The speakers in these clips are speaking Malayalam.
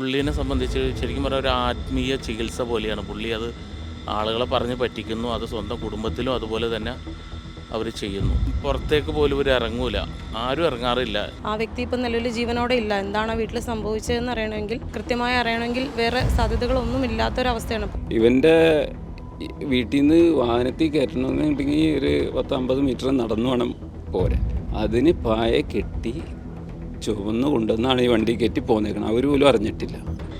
പുള്ളീനെ സംബന്ധിച്ച് ശരിക്കും പറഞ്ഞാൽ ഒരു ആത്മീയ ചികിത്സ പോലെയാണ്. പുള്ളി അത് ആളുകളെ പറഞ്ഞ് പറ്റിക്കുന്നു അത് സ്വന്തം കുടുംബത്തിലും അതുപോലെ തന്നെ അവർ ചെയ്യുന്നു. പുറത്തേക്ക് പോലും ഇവർ ഇറങ്ങൂല. ആരും ഇറങ്ങാറില്ല. ആ വ്യക്തി ഇപ്പം നിലവിൽ ജീവനോടെ ഇല്ല. എന്താണ് ആ വീട്ടിൽ സംഭവിച്ചതെന്ന് അറിയണമെങ്കിൽ കൃത്യമായി അറിയണമെങ്കിൽ വേറെ സാധ്യതകളൊന്നും ഇല്ലാത്തൊരവസ്ഥയാണ് ഇവന്റെ വീട്ടിൽ നിന്ന് വാഹനത്തിൽ കയറ്റണമെന്നുണ്ടെങ്കിൽ ഒരു പത്തമ്പത് മീറ്റർ നടന്നു വേണം പോരാൻ. അതിന് പായ കെട്ടി ചുവന്ന് കൊണ്ടുവന്നാണ് ഈ വണ്ടി കയറ്റി പോന്നേക്കുന്നത് അവർ പോലും അറിഞ്ഞിട്ടില്ല.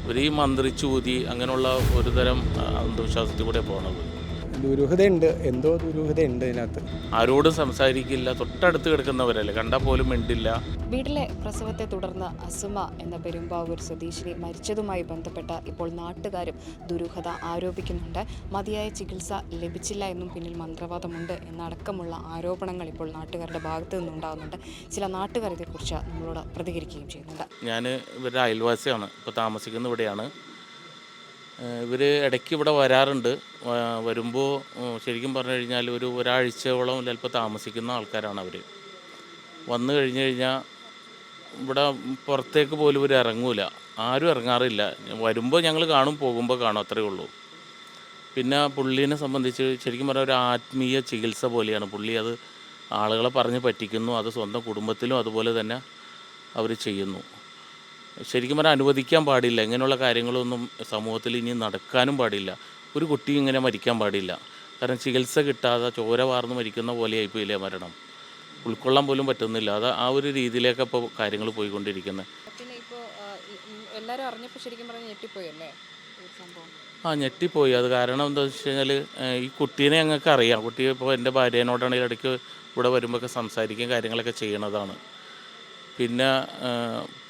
ഒരു ഈ മന്ത്രിച്ചൂതി അങ്ങനെയുള്ള ഒരുതരം അന്ധവിശ്വാസത്തിൽ കൂടെ പോണത്. ദുരൂഹതയുണ്ട്. എന്തോ ദുരൂഹതയുണ്ട് ഇതിനകത്ത് ആരോടും സംസാരിക്കില്ല. തൊട്ടടുത്ത് കിടക്കുന്നവരല്ലേ. കണ്ടാൽ പോലും മിണ്ടില്ല. വീട്ടിലെ പ്രസവത്തെ തുടർന്ന് അസുമ എന്ന പെരുമ്പാവൂർ സ്വദേശിനി മരിച്ചതുമായി ബന്ധപ്പെട്ട ഇപ്പോൾ നാട്ടുകാരും ദുരൂഹത ആരോപിക്കുന്നുണ്ട്. മതിയായ ചികിത്സ ലഭിച്ചില്ല എന്നും പിന്നിൽ മന്ത്രവാദമുണ്ട് എന്നടക്കമുള്ള ആരോപണങ്ങൾ ഇപ്പോൾ നാട്ടുകാരുടെ ഭാഗത്തു നിന്നുണ്ടാകുന്നുണ്ട്. ചില നാട്ടുകാർ ഇതേക്കുറിച്ച് നമ്മളോട് പ്രതികരിക്കുകയും ചെയ്യുന്നുണ്ട്. ഞാൻ ഇവരുടെ അയൽവാസിയാണ്. ഇപ്പോൾ താമസിക്കുന്ന ഇവിടെയാണ്. ഇവർ ഇടയ്ക്ക് ഇവിടെ വരാറുണ്ട്. വരുമ്പോൾ ശരിക്കും പറഞ്ഞു കഴിഞ്ഞാൽ ഒരു ഒരാഴ്ചയോളം ചിലപ്പോൾ താമസിക്കുന്ന ആൾക്കാരാണ് അവർ വന്നു കഴിഞ്ഞു കഴിഞ്ഞാൽ ഇവിടെ പുറത്തേക്ക് പോലും ഇവർ ഇറങ്ങൂല. ആരും ഇറങ്ങാറില്ല. വരുമ്പോൾ ഞങ്ങൾ കാണും പോകുമ്പോൾ കാണും അത്രയേ ഉള്ളൂ. പിന്നെ പുള്ളീനെ സംബന്ധിച്ച് ശരിക്കും പറഞ്ഞാൽ ഒരു ആത്മീയ ചികിത്സ പോലെയാണ്. പുള്ളി അത് ആളുകളെ പറഞ്ഞ് പറ്റിക്കുന്നു അത് സ്വന്തം കുടുംബത്തിലും അതുപോലെ തന്നെ അവർ ചെയ്യുന്നു. ശരിക്കും പറഞ്ഞാൽ അനുവദിക്കാൻ പാടില്ല. ഇങ്ങനെയുള്ള കാര്യങ്ങളൊന്നും സമൂഹത്തിൽ ഇനി നടക്കാനും പാടില്ല. ഒരു കുട്ടി ഇങ്ങനെ മരിക്കാൻ പാടില്ല. കാരണം ചികിത്സ കിട്ടാതെ ചോര വാർന്ന് മരിക്കുന്ന പോലെയായിപ്പോയില്ലേ മരണം. ഉൾക്കൊള്ളാൻ പോലും പറ്റുന്നില്ല. അത് ആ ഒരു രീതിയിലേക്ക് ഇപ്പോൾ കാര്യങ്ങൾ പോയിക്കൊണ്ടിരിക്കുന്നത് പിന്നെ ഇപ്പോൾ എല്ലാവരും അറിഞ്ഞപ്പോൾ ശരിക്കും ആ ഞെട്ടിപ്പോയി. അത് കാരണം എന്താണെന്ന് വെച്ച് കഴിഞ്ഞാൽ ഈ കുട്ടീനെ ഞങ്ങൾക്ക് അറിയാം കുട്ടി ഇപ്പോൾ എന്റെ ഭാര്യേനോടാണെങ്കിൽ ഇടയ്ക്ക് ഇവിടെ വരുമ്പോഴൊക്കെ സംസാരിക്കുകയും കാര്യങ്ങളൊക്കെ ചെയ്യണതാണ്. പിന്നെ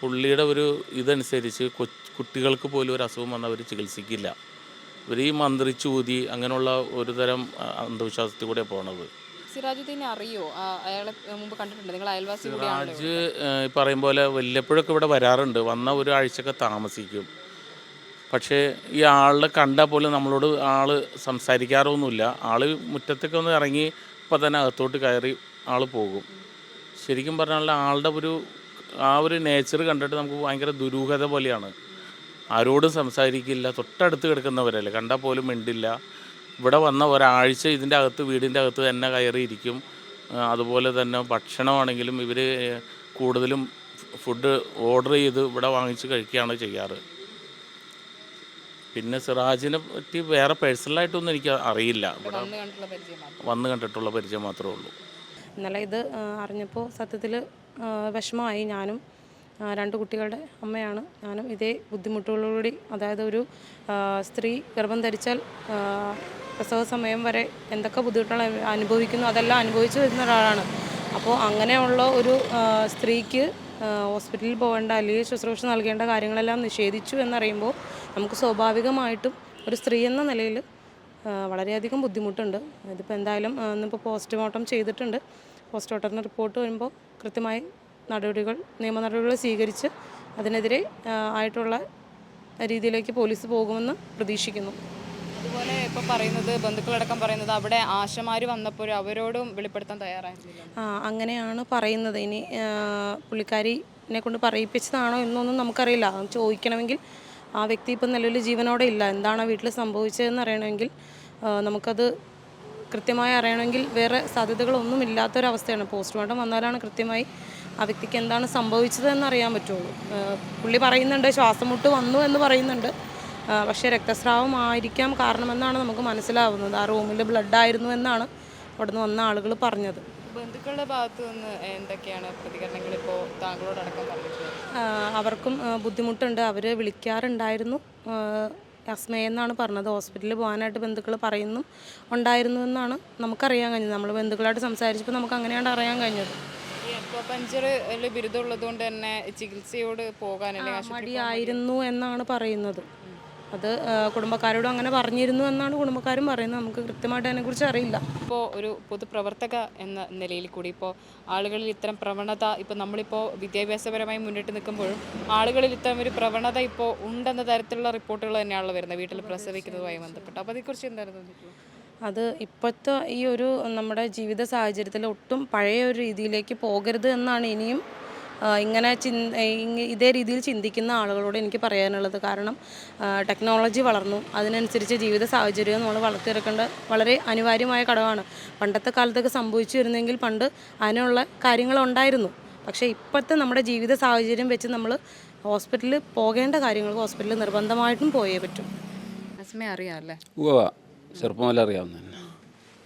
പുള്ളിയുടെ ഒരു ഇതനുസരിച്ച് കുട്ടികൾക്ക് പോലും ഒരു അസുഖം വന്നാൽ അവർ ചികിത്സിക്കില്ല. ഇവർ ഈ മന്ത്രിച്ചൂതി അങ്ങനെയുള്ള ഒരു തരം അന്ധവിശ്വാസത്തിൽ കൂടെ പോണത്. സിറാജുദ്ദീനെ അറിയോ? ആ, അയാളെ മുമ്പ് കണ്ടിട്ടുണ്ട്. നിങ്ങൾ അയൽവാസി ഈ പറയും പോലെ വല്ലപ്പോഴൊക്കെ ഇവിടെ വരാറുണ്ട്. വന്ന ഒരു ആഴ്ചയൊക്കെ താമസിക്കും. പക്ഷേ ഈ ആളെ കണ്ടാൽ പോലും നമ്മളോട് ആൾ സംസാരിക്കാറൊന്നുമില്ല. ആൾ മുറ്റത്തൊക്കെ ഒന്ന് ഇറങ്ങി ഇപ്പം തന്നെ അകത്തോട്ട് കയറി ആൾ പോകും. ശരിക്കും പറഞ്ഞാൽ ആളുടെ ഒരു ആ ഒരു നേച്ചർ കണ്ടിട്ട് നമുക്ക് ഭയങ്കര ദുരൂഹത പോലെയാണ്. ആരോടും സംസാരിക്കില്ല. തൊട്ടടുത്ത് കിടക്കുന്നവരല്ലേ? കണ്ടാൽ പോലും മിണ്ടില്ല. ഇവിടെ വന്ന ഒരാഴ്ച ഇതിന്റെ അകത്ത് വീടിന്റെ അകത്ത് തന്നെ കയറിയിരിക്കും. അതുപോലെ തന്നെ ഭക്ഷണമാണെങ്കിലും ഇവർ കൂടുതലും ഫുഡ് ഓർഡർ ചെയ്ത് ഇവിടെ വാങ്ങിച്ച് കഴിക്കുകയാണ് ചെയ്യാറ്. പിന്നെ സിറാജിനെ പറ്റി വേറെ പേഴ്സണലായിട്ടൊന്നും എനിക്ക് അറിയില്ല. ഇവിടെ വന്ന് കണ്ടിട്ടുള്ള പരിചയം മാത്രമേ ഉള്ളൂ. ഇന്നലെ ഇത് അറിഞ്ഞപ്പോൾ സത്യത്തിൽ വിഷമമായി ഞാനും രണ്ട് കുട്ടികളുടെ അമ്മയാണ് ഞാനും. ഇതേ ബുദ്ധിമുട്ടുകളോടുകൂടി അതായത് ഒരു സ്ത്രീ ഗർഭം ധരിച്ചാൽ പ്രസവ സമയം വരെ എന്തൊക്കെ ബുദ്ധിമുട്ടുകൾ അനുഭവിക്കുന്നു അതെല്ലാം അനുഭവിച്ചു വരുന്ന ഒരാളാണ്. അപ്പോൾ അങ്ങനെയുള്ള ഒരു സ്ത്രീക്ക് ഹോസ്പിറ്റലിൽ പോകേണ്ട അല്ലെങ്കിൽ ശുശ്രൂഷ നൽകേണ്ട കാര്യങ്ങളെല്ലാം നിഷേധിച്ചു എന്നറിയുമ്പോൾ നമുക്ക് സ്വാഭാവികമായിട്ടും ഒരു സ്ത്രീ എന്ന നിലയിൽ വളരെയധികം ബുദ്ധിമുട്ടുണ്ട്. ഇതിപ്പോൾ എന്തായാലും ഇന്നിപ്പോൾ പോസ്റ്റ്മോർട്ടം ചെയ്തിട്ടുണ്ട്. പോസ്റ്റ്മോർട്ടത്തിന് റിപ്പോർട്ട് വരുമ്പോൾ കൃത്യമായി നടപടികൾ നിയമ നടപടികൾ സ്വീകരിച്ച് അതിനെതിരെ ആയിട്ടുള്ള രീതിയിലേക്ക് പോലീസ് പോകുമെന്ന് പ്രതീക്ഷിക്കുന്നു. അതുപോലെ ഇപ്പോൾ പറയുന്നത് ബന്ധുക്കളടക്കം പറയുന്നത് അവിടെ ആശമാർ വന്നപ്പോൾ അവരോടും വെളിപ്പെടുത്താൻ തയ്യാറായിരുന്നില്ല. ആ, അങ്ങനെയാണ് പറയുന്നത്. ഇനി പുള്ളിക്കാരി പുള്ളിക്കാരിനെ കൊണ്ട് പറയിപ്പിച്ചതാണോ എന്നൊന്നും നമുക്കറിയില്ല. ചോദിക്കണമെങ്കിൽ ആ വ്യക്തി ഇപ്പം നിലവിൽ ജീവനോടെ ഇല്ല. എന്താണ് ആ വീട്ടിൽ സംഭവിച്ചതെന്ന് അറിയണമെങ്കിൽ നമുക്കത് കൃത്യമായി അറിയണമെങ്കിൽ വേറെ സാധ്യതകളൊന്നും ഇല്ലാത്തൊരവസ്ഥയാണ് പോസ്റ്റ്മോർട്ടം വന്നാലാണ് കൃത്യമായി ആ വ്യക്തിക്ക് എന്താണ് സംഭവിച്ചതെന്ന് അറിയാൻ പറ്റുള്ളൂ. പുള്ളി പറയുന്നുണ്ട് ശ്വാസം മുട്ട് വന്നു എന്ന് പറയുന്നുണ്ട്. പക്ഷേ രക്തസ്രാവം ആയിരിക്കാം കാരണമെന്നാണ് നമുക്ക് മനസ്സിലാവുന്നത്. ആ റൂമിൽ ബ്ലഡ് ആയിരുന്നു എന്നാണ് അവിടെ നിന്ന് വന്ന ആളുകൾ പറഞ്ഞത്. ബന്ധുക്കളുടെ ഭാഗത്തു നിന്ന് എന്തൊക്കെയാണ് പ്രതികരണങ്ങൾ ഇപ്പോൾ താങ്കളോടടക്കം പറഞ്ഞിട്ടുള്ളത് അവർക്കും ബുദ്ധിമുട്ടുണ്ട്. അവർ വിളിക്കാറുണ്ടായിരുന്നു. അസ്മയെന്നാണ് പറഞ്ഞത്. ഹോസ്പിറ്റലിൽ പോകാനായിട്ട് ബന്ധുക്കൾ പറയുന്നു ഉണ്ടായിരുന്നു എന്നാണ് നമുക്കറിയാൻ കഴിഞ്ഞത്. നമ്മൾ ബന്ധുക്കളായിട്ട് സംസാരിച്ചപ്പോൾ നമുക്ക് അങ്ങനെയാണ് അറിയാൻ കഴിഞ്ഞത്. ഈ അക്വാപഞ്ചറിൽ ബിരുദം ഉള്ളതുകൊണ്ട് തന്നെ ചികിത്സയോട് പോകാൻ മടിയായിരുന്നു എന്നാണ് പറയുന്നത്. അത് കുടുംബക്കാരോടും അങ്ങനെ പറഞ്ഞിരുന്നു എന്നാണ് കുടുംബക്കാരും പറയുന്നത്. നമുക്ക് കൃത്യമായിട്ട് അതിനെക്കുറിച്ച് അറിയില്ല. ഇപ്പോൾ ഒരു പൊതുപ്രവർത്തക എന്ന നിലയിൽ കൂടി ഇപ്പോൾ ആളുകളിൽ ഇത്തരം പ്രവണത ഇപ്പോൾ നമ്മളിപ്പോൾ വിദ്യാഭ്യാസപരമായി മുന്നിട്ട് നിൽക്കുമ്പോഴും ആളുകളിൽ ഇത്തരം ഒരു പ്രവണത ഇപ്പോൾ ഉണ്ടെന്ന തരത്തിലുള്ള റിപ്പോർട്ടുകൾ തന്നെയാണല്ലോ വരുന്നത് വീട്ടിൽ പ്രസവിക്കുന്നതുമായി ബന്ധപ്പെട്ട്. അപ്പോൾ അതേക്കുറിച്ച് എന്തായിരുന്നു അത് ഇപ്പോഴത്തെ ഈ ഒരു നമ്മുടെ ജീവിത സാഹചര്യത്തിൽ ഒട്ടും പഴയ ഒരു രീതിയിലേക്ക് പോകരുത് എന്നാണ് ഇനിയും ഇങ്ങനെ ചിന് ഇതേ രീതിയിൽ ചിന്തിക്കുന്ന ആളുകളോട് എനിക്ക് പറയാനുള്ളത് കാരണം ടെക്നോളജി വളർന്നു. അതിനനുസരിച്ച് ജീവിത സാഹചര്യം നമ്മൾ വളർത്തിയെടുക്കേണ്ട വളരെ അനിവാര്യമായ ഘടകമാണ്. പണ്ടത്തെ കാലത്തൊക്കെ സംഭവിച്ചു വരുന്നെങ്കിൽ പണ്ട് അതിനുള്ള കാര്യങ്ങളുണ്ടായിരുന്നു പക്ഷേ ഇപ്പോഴത്തെ നമ്മുടെ ജീവിത സാഹചര്യം വെച്ച് നമ്മൾ ഹോസ്പിറ്റലിൽ പോകേണ്ട കാര്യങ്ങൾ ഹോസ്പിറ്റലിൽ നിർബന്ധമായിട്ടും പോയേ പറ്റും. അസ്മയെ അറിയാം അല്ലേ? ഉവ്വ ചെറുപ്പം മുതലേ അറിയാവുന്ന.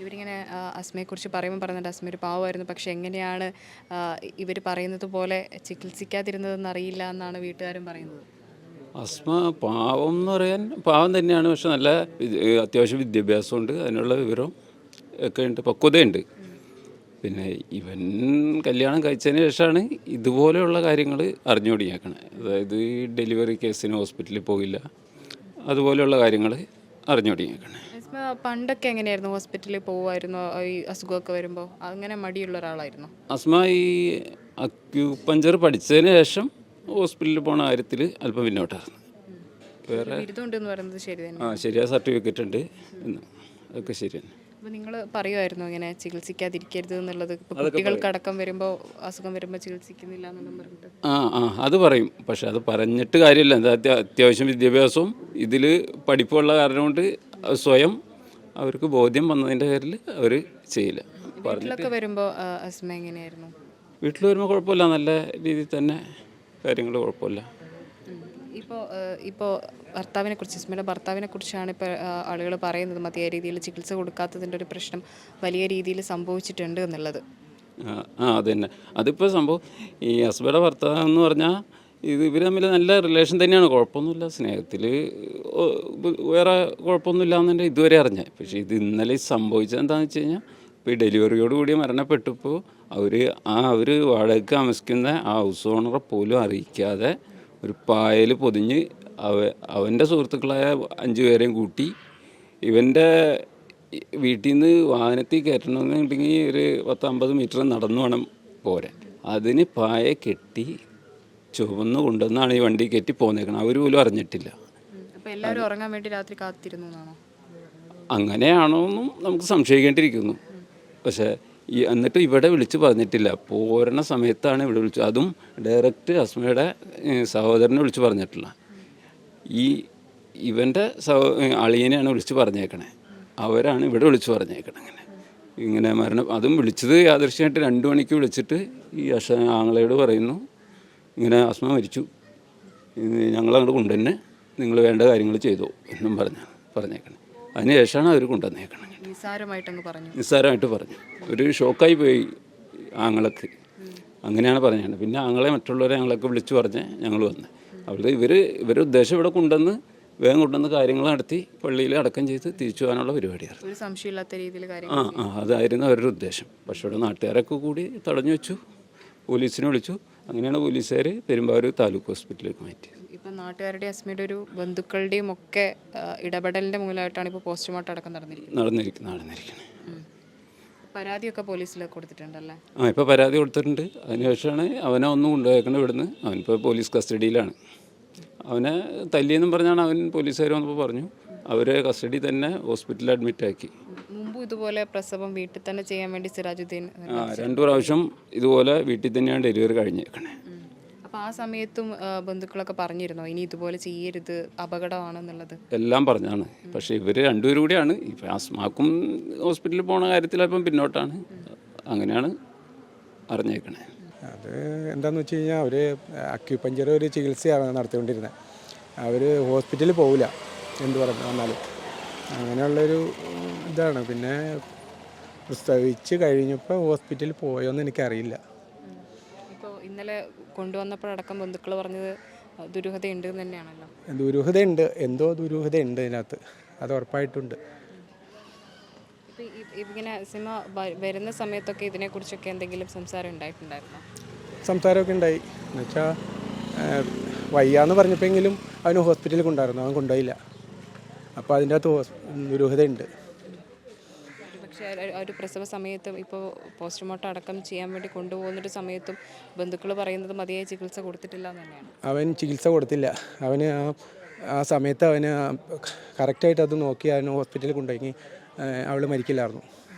ഇവരിങ്ങനെ അസ്മയെക്കുറിച്ച് പറയുമ്പോൾ പറയുന്നുണ്ട് അസ്മ ഒരു പാവമായിരുന്നു പക്ഷേ എങ്ങനെയാണ് ഇവർ പറയുന്നത് പോലെ ചികിത്സിക്കാതിരുന്നതെന്ന് അറിയില്ല എന്നാണ് വീട്ടുകാരും പറയുന്നത്. അസ്മ പാവം എന്ന് പറയാൻ പാവം തന്നെയാണ് പക്ഷെ നല്ല അത്യാവശ്യം വിദ്യാഭ്യാസമുണ്ട് അതിനുള്ള വിവരം ഒക്കെ ഉണ്ട് പക്വതയുണ്ട്. പിന്നെ ഇവൻ കല്യാണം കഴിച്ചതിന് ശേഷമാണ് ഇതുപോലെയുള്ള കാര്യങ്ങൾ അറിഞ്ഞു തുടങ്ങിയേക്കണത് അതായത് ഡെലിവറി കേസിന് ഹോസ്പിറ്റലിൽ പോയില്ല അതുപോലെയുള്ള കാര്യങ്ങൾ അറിഞ്ഞു തുടങ്ങിയേക്കണേ അസ്മ പണ്ടൊക്കെ എങ്ങനെയായിരുന്നു? ഹോസ്പിറ്റലിൽ പോകുമായിരുന്നു ഈ അസുഖമൊക്കെ വരുമ്പോൾ അങ്ങനെ മടിയുള്ള ഒരാളായിരുന്നു. അസ്മ ഈ അക്യൂപഞ്ചർ പഠിച്ചതിന് ശേഷം ഹോസ്പിറ്റലിൽ പോണ കാര്യത്തിൽ അല്പം പിന്നോട്ടായിരുന്നു വേറെ പറയുന്നത് ശരി തന്നെ. ആ ശരിയാ സർട്ടിഫിക്കറ്റ് ഉണ്ട്. എന്ന് അതൊക്കെ ശരിയാണ് അപ്പോൾ നിങ്ങൾ പറയുമായിരുന്നു ഇങ്ങനെ ചികിത്സിക്കാതിരിക്കരുത് എന്നുള്ളത്. ഇപ്പോൾ കുട്ടികൾക്കടക്കം വരുമ്പോൾ അസുഖം വരുമ്പോൾ ചികിത്സിക്കുന്നില്ല എന്നെല്ലാം പറഞ്ഞിട്ട്. ആ ആ. അത് പറയും. പക്ഷെ അത് പറഞ്ഞിട്ട് കാര്യമില്ല. എന്താ അത്യാവശ്യം വിദ്യാഭ്യാസവും ഇതിൽ പഠിപ്പുള്ള കാരണം കൊണ്ട് സ്വയം അവർക്ക് ബോധ്യം വന്നതിന്റെ പേരിൽ അവർ ചെയ്യില്ല വീട്ടിലൊക്കെ വരുമ്പോൾ അസ്മ എങ്ങനെയായിരുന്നു? വീട്ടിൽ വരുമ്പോൾ കുഴപ്പമില്ല. നല്ല രീതിയിൽ തന്നെ കാര്യങ്ങൾ കുഴപ്പമില്ല. ഇപ്പോൾ ഇപ്പോൾ ഭർത്താവിനെ കുറിച്ച് അസ്മയുടെ ഭർത്താവിനെ കുറിച്ചാണ് ഇപ്പോൾ ആളുകൾ പറയുന്നത്. മതിയായ രീതിയിൽ ചികിത്സ കൊടുക്കാത്തതിന്റെ ഒരു പ്രശ്നം വലിയ രീതിയിൽ സംഭവിച്ചിട്ടുണ്ട് എന്നുള്ളത്. ആ ആ അത് തന്നെ. അതിപ്പോൾ സംഭവം ഈ അസ്മയുടെ ഭർത്താവ് എന്ന് പറഞ്ഞാൽ ഇത് ഇവർ തമ്മിൽ നല്ല റിലേഷൻ തന്നെയാണ്. കുഴപ്പമൊന്നുമില്ല. സ്നേഹത്തിൽ വേറെ കുഴപ്പമൊന്നുമില്ല എന്നെ ഇതുവരെ അറിഞ്ഞത് പക്ഷേ ഇത് ഇന്നലെ സംഭവിച്ചത് എന്താണെന്ന് വെച്ച് കഴിഞ്ഞാൽ ഇപ്പോൾ ഈ ഡെലിവറിയോട് കൂടി മരണപ്പെട്ടപ്പോൾ അവർ ആ അവർ വാടകയ്ക്ക് താമസിക്കുന്ന ആ ഹൗസ് ഓണറെ പോലും അറിയിക്കാതെ ഒരു പായൽ പൊതിഞ്ഞ് അവ അവന്റെ സുഹൃത്തുക്കളായ അഞ്ച് പേരെയും കൂട്ടി ഇവന്റെ വീട്ടിൽ നിന്ന് വാഹനത്തിൽ കയറ്റണമെന്നുണ്ടെങ്കിൽ ഒരു പത്തമ്പത് മീറ്റർ നടന്നു വേണം പോരാൻ. അതിന് പായ കെട്ടി ചുവന്ന് കൊണ്ടുവന്നാണ് ഈ വണ്ടി കയറ്റി പോന്നേക്കണം അവർ പോലും അറിഞ്ഞിട്ടില്ല. അപ്പോൾ എല്ലാവരും ഉറങ്ങാൻ വേണ്ടി രാത്രി കാത്തിരുന്നു എന്നാണോ? അങ്ങനെയാണോ എന്നും നമുക്ക് സംശയിക്കേണ്ടിയിരിക്കുന്നു. പക്ഷേ ഈ എന്നിട്ട് ഇവിടെ വിളിച്ച് പറഞ്ഞിട്ടില്ല. പോരണ സമയത്താണ് ഇവിടെ വിളിച്ചത് അതും ഡയറക്റ്റ് അസ്മയുടെ സഹോദരനെ വിളിച്ച് പറഞ്ഞിട്ടില്ല ഈ ഇവന്റെ സഹോ അളിയനെയാണ് വിളിച്ച് പറഞ്ഞേക്കണേ. അവരാണ് ഇവിടെ വിളിച്ച് പറഞ്ഞേക്കണേ അങ്ങനെ ഇങ്ങനെ മരണം അതും വിളിച്ചത് യാദൃശ്യമായിട്ട് രണ്ട് മണിക്ക് വിളിച്ചിട്ട് ഈ അശ ആങ്ങളയോട് പറയുന്നു. ഇങ്ങനെ അസ്മ മരിച്ചു. ഞങ്ങളങ്ങോട്ട് കൊണ്ടുതന്നെ നിങ്ങൾ വേണ്ട കാര്യങ്ങൾ ചെയ്തു എന്നും പറഞ്ഞു പറഞ്ഞേക്കണം. അതിന് ശേഷമാണ് അവർ കൊണ്ടുവന്നേക്കണം നിസ്സാരമായിട്ട് പറഞ്ഞു. നിസ്സാരമായിട്ട് പറഞ്ഞു. ഒരു ഷോക്കായി പോയി ആങ്ങളക്ക്. അങ്ങനെയാണ് പറഞ്ഞത്. പിന്നെ ആങ്ങളെ മറ്റുള്ളവരെ ഞങ്ങളൊക്കെ വിളിച്ചു പറഞ്ഞ് ഞങ്ങൾ വന്ന്. അവിടെ ഇവർ ഇവരുടെ ഉദ്ദേശം ഇവിടെ കൊണ്ടുവന്ന് വേഗം കൊണ്ടുവന്ന് കാര്യങ്ങൾ നടത്തി പള്ളിയിൽ അടക്കം ചെയ്ത് തിരിച്ചു പോകാനുള്ള പരിപാടിയായിരുന്നു ഒരു സംശയമില്ലാത്ത രീതിയിൽ ആ ആ അതായിരുന്നു അവരുടെ ഉദ്ദേശം. പക്ഷേ ഇവിടെ നാട്ടുകാരൊക്കെ കൂടി തടഞ്ഞു വെച്ചു. പോലീസിനെ വിളിച്ചു. അങ്ങനെയാണ് പോലീസുകാർ പെരുമ്പാവൂർ താലൂക്ക് ഹോസ്പിറ്റലിലേക്ക് മാറ്റിയത് ഇപ്പം നാട്ടുകാരുടെ അസ്മിയുടെ ഒരു ബന്ധുക്കളുടെയും ഒക്കെ ഇടപെടലിന്റെ മൂലമായിട്ടാണ് ഇപ്പോൾ പോസ്റ്റ്മോർട്ടം അടക്കം നടന്നിരിക്കുന്നത്. നടന്നിരിക്കുന്നത് നടന്നിരിക്കുന്നത് പരാതിയൊക്കെ പോലീസിൽ കൊടുത്തിട്ടുണ്ടല്ലേ? ആ ഇപ്പോൾ പരാതി കൊടുത്തിട്ടുണ്ട്. അതിനുശേഷമാണ് അവനെ ഒന്നും കൊണ്ടുപോയേക്കണത് ഇവിടുന്ന്. അവനിപ്പോൾ പോലീസ് കസ്റ്റഡിയിലാണ്. അവനെ തല്ലിയെന്നും പറഞ്ഞാണ് അവൻ പോലീസുകാർ വന്നപ്പോൾ പറഞ്ഞു. അവരെ കസ്റ്റഡി തന്നെ ഹോസ്പിറ്റലിൽ അഡ്മിറ്റ് ആക്കി. മുമ്പ് ഇതുപോലെ പ്രസവം വീട്ടിൽ തന്നെ ചെയ്യാൻ വേണ്ടി സിറാജുദ്ദീൻ ആ രണ്ടു പ്രാവശ്യം ഇതുപോലെ വീട്ടിൽ തന്നെയാണ് ഡെലിവറി കഴിഞ്ഞേക്കണേ. അപ്പോൾ ആ സമയത്തും ബന്ധുക്കളൊക്കെ പറഞ്ഞിരുന്നോ ഇനി ഇതുപോലെ ചെയ്യരുത് അപകടമാണെന്നുള്ളത്? എല്ലാം പറഞ്ഞാണ്. പക്ഷേ ഇവർ രണ്ടുപേരും കൂടിയാണ്. ഇപ്പം അസ്മാക്കും ഹോസ്പിറ്റലിൽ പോണ കാര്യത്തിൽ അല്പം പിന്നോട്ടാണ്. അങ്ങനെയാണ് അറിഞ്ഞേക്കണേ. അത് എന്താന്ന് വെച്ച് കഴിഞ്ഞാൽ അവർ അക്യുപഞ്ചർ ഒരു ചികിത്സയാണ് നടത്തിക്കൊണ്ടിരുന്നത് അവർ ഹോസ്പിറ്റലിൽ പോവില്ല. എന്ത് പറഞ്ഞു വന്നാലും. അങ്ങനെയുള്ളൊരു ഇതാണ്. പിന്നെ പ്രസവിച്ച് കഴിഞ്ഞപ്പോൾ ഹോസ്പിറ്റലിൽ പോയോന്ന് എനിക്കറിയില്ല. ഇപ്പോൾ ഇന്നലെ കൊണ്ടുവന്നപ്പോഴടക്കം ബന്ധുക്കൾ പറഞ്ഞത് ദുരൂഹതയുണ്ട് തന്നെയാണല്ലോ. ദുരൂഹതയുണ്ട്. എന്തോ ദുരൂഹതയുണ്ട് ഇതിനകത്ത്. അത് ഉറപ്പായിട്ടുണ്ട്. ഇങ്ങനെ സിനിമ വരുന്ന സമയത്തൊക്കെ ഇതിനെക്കുറിച്ചൊക്കെ എന്തെങ്കിലും സംസാരം ഉണ്ടായിട്ടുണ്ടായിരുന്നോ? സംസാരമൊക്കെ ഉണ്ടായി. എന്നുവെച്ചാൽ വയ്യാന്ന് പറഞ്ഞപ്പോഴെങ്കിലും അവന് ഹോസ്പിറ്റലിൽ കൊണ്ടായിരുന്നു അവൻ കൊണ്ടുപോയില്ല. അപ്പോൾ അതിന്റെ അകത്ത് ദുരൂഹതയുണ്ട്. പക്ഷേ ഒരു പ്രസവ സമയത്തും ഇപ്പോൾ പോസ്റ്റ്മോർട്ടം അടക്കം ചെയ്യാൻ വേണ്ടി കൊണ്ടുപോകുന്നൊരു സമയത്തും ബന്ധുക്കൾ പറയുന്നത് മതിയായ ചികിത്സ കൊടുത്തിട്ടില്ല തന്നെയാണ്. അവൻ ചികിത്സ കൊടുത്തില്ല. അവന് ആ ആ സമയത്ത് അവന് കറക്റ്റായിട്ട് അത് നോക്കി അവന് ഹോസ്പിറ്റലിൽ കൊണ്ടുപോയി. അവൾ മരിക്കില്ലായിരുന്നു.